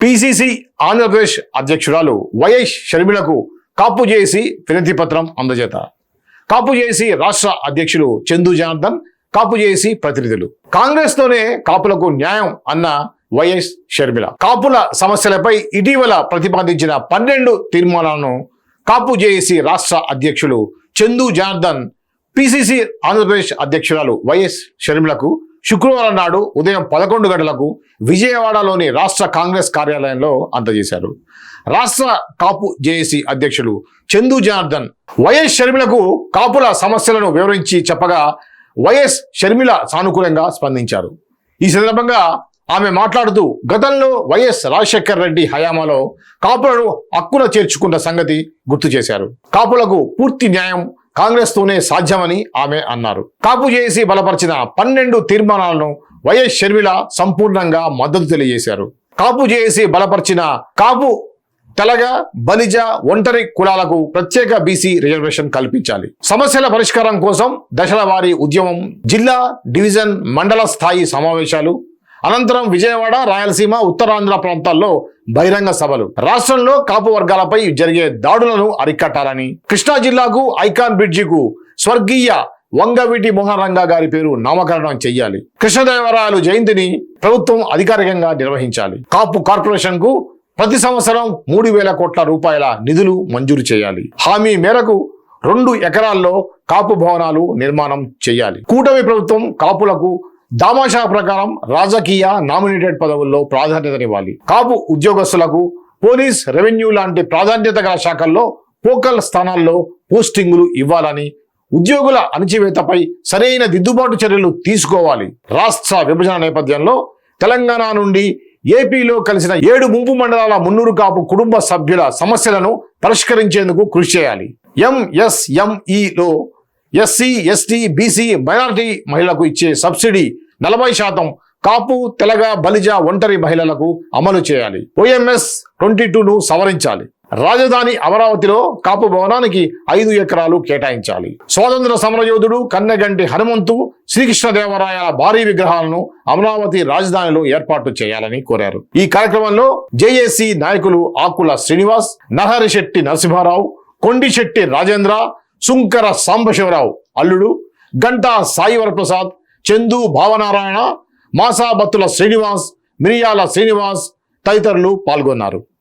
PCC Andhra Pradesh అధ్యక్షురాలు YS షర్మిలకు కాపు చేసి వినతి పత్రం అందజేత. కాపు చేసి రాష్ట్ర అధ్యక్షులు చందు జనార్దన్ కాపు చేసి ప్రతినిధులు. కాంగ్రెస్ తోనే కాపులకు న్యాయం అన్న వైఎస్ షర్మిల. కాపుల సమస్యలపై ఇటీవల ప్రతిపాదించిన పన్నెండు తీర్మానాలను కాపు జేఏసీ రాష్ట్ర అధ్యక్షులు చందు జనార్దన్ పిసిసి ఆంధ్రప్రదేశ్ అధ్యక్షురాలు వైఎస్ షర్మిలకు శుక్రవారం నాడు ఉదయం పదకొండు గంటలకు విజయవాడలోని రాష్ట్ర కాంగ్రెస్ కార్యాలయంలో అందజేశారు. రాష్ట్ర కాపు జేఏసీ అధ్యక్షులు చందు జనార్దన్ వైఎస్ షర్మిలకు కాపుల సమస్యలను వివరించి చెప్పగా వైఎస్ షర్మిల సానుకూలంగా స్పందించారు. ఈ సందర్భంగా ఆమె మాట్లాడుతూ గతంలో వైఎస్ రాజశేఖర్ రెడ్డి హయామాలో కాపులను హక్కున చేర్చుకున్న సంగతి గుర్తు చేశారు. కాపులకు పూర్తి న్యాయం కాంగ్రెస్తోనే సాధ్యమని ఆమె అన్నారు. కాపు చేసి బలపరిచిన పన్నెండు తీర్మానాలను వైఎస్ షర్మిల సంపూర్ణంగా మద్దతు తెలియజేశారు. కాపు చేసి బలపరిచిన కాపు తెలగ బలిజ ఒంటరి కులాలకు ప్రత్యేక బీసీ రిజర్వేషన్ కల్పించాలి. సమస్యల పరిష్కారం కోసం దశల ఉద్యమం జిల్లా డివిజన్ మండల స్థాయి సమావేశాలు అనంతరం విజయవాడ రాయలసీమ ఉత్తరాంధ్ర ప్రాంతాల్లో బహిరంగ సభలు. రాష్ట్రంలో కాపు వర్గాలపై జరిగే దాడులను అరికట్టాలని. కృష్ణా జిల్లాకు ఐకాన్ బ్రిడ్జికు స్వర్గీయ వంగవీటి మోహనరంగా గారి పేరు నామకరణం చెయ్యాలి. కృష్ణదేవరాయలు జయంతిని ప్రభుత్వం అధికారికంగా నిర్వహించాలి. కాపు కార్పొరేషన్కు ప్రతి సంవత్సరం మూడు వేల కోట్ల రూపాయల నిధులు మంజూరు చేయాలి. హామీ మేరకు రెండు ఎకరాల్లో కాపు భవనాలు నిర్మాణం చేయాలి. కూటమి ప్రభుత్వం కాపులకు దామాషా ప్రకారం రాజకీయ నామినేటెడ్ పదవుల్లో ప్రాధాన్యతనివ్వాలి కాపు ఉద్యోగస్తులకు పోలీస్ రెవెన్యూ లాంటి ప్రాధాన్యత గల శాఖల్లో పోకల్ స్థానాల్లో పోస్టింగులు ఇవ్వాలని ఉద్యోగుల అణచివేతపై సరైన దిద్దుబాటు చర్యలు తీసుకోవాలి. రాష్ట్ర విభజన నేపథ్యంలో తెలంగాణ నుండి ఏపీలో కలిసిన ఏడు ముంపు మండలాల మున్నూరు కాపు కుటుంబ సభ్యుల సమస్యలను పరిష్కరించేందుకు కృషి చేయాలి. ఎంఎస్ఎంఈలో ఎస్సీ ఎస్టీ బీసీ మైనార్టీ మహిళలకు ఇచ్చే సబ్సిడీ నలభై శాతం కాపు తెలగ బలిజ ఒంటరి మహిళలకు అమలు చేయాలి. ఓఎంఎస్ ట్వంటీ టూను సవరించాలి. రాజధాని అమరావతిలో కాపు భవనానికి ఐదు ఎకరాలు కేటాయించాలి. స్వాతంత్ర సమరయోధుడు కన్నెగంటి హనుమంతు శ్రీకృష్ణదేవరాయల భారీ విగ్రహాలను అమరావతి రాజధానిలో ఏర్పాటు చేయాలని కోరారు. ఈ కార్యక్రమంలో జేఏసీ నాయకులు ఆకుల శ్రీనివాస్ నరహరిశెట్టి నరసింహారావు కొండిశెట్టి రాజేంద్ర సుంకర సాంబశివరావు అల్లుడు గంటా సాయివర ప్రసాద్ చందు భావనారాయణ మాసాబత్తుల శ్రీనివాస్ మిరియాల శ్రీనివాస్ తదితరులు పాల్గొన్నారు.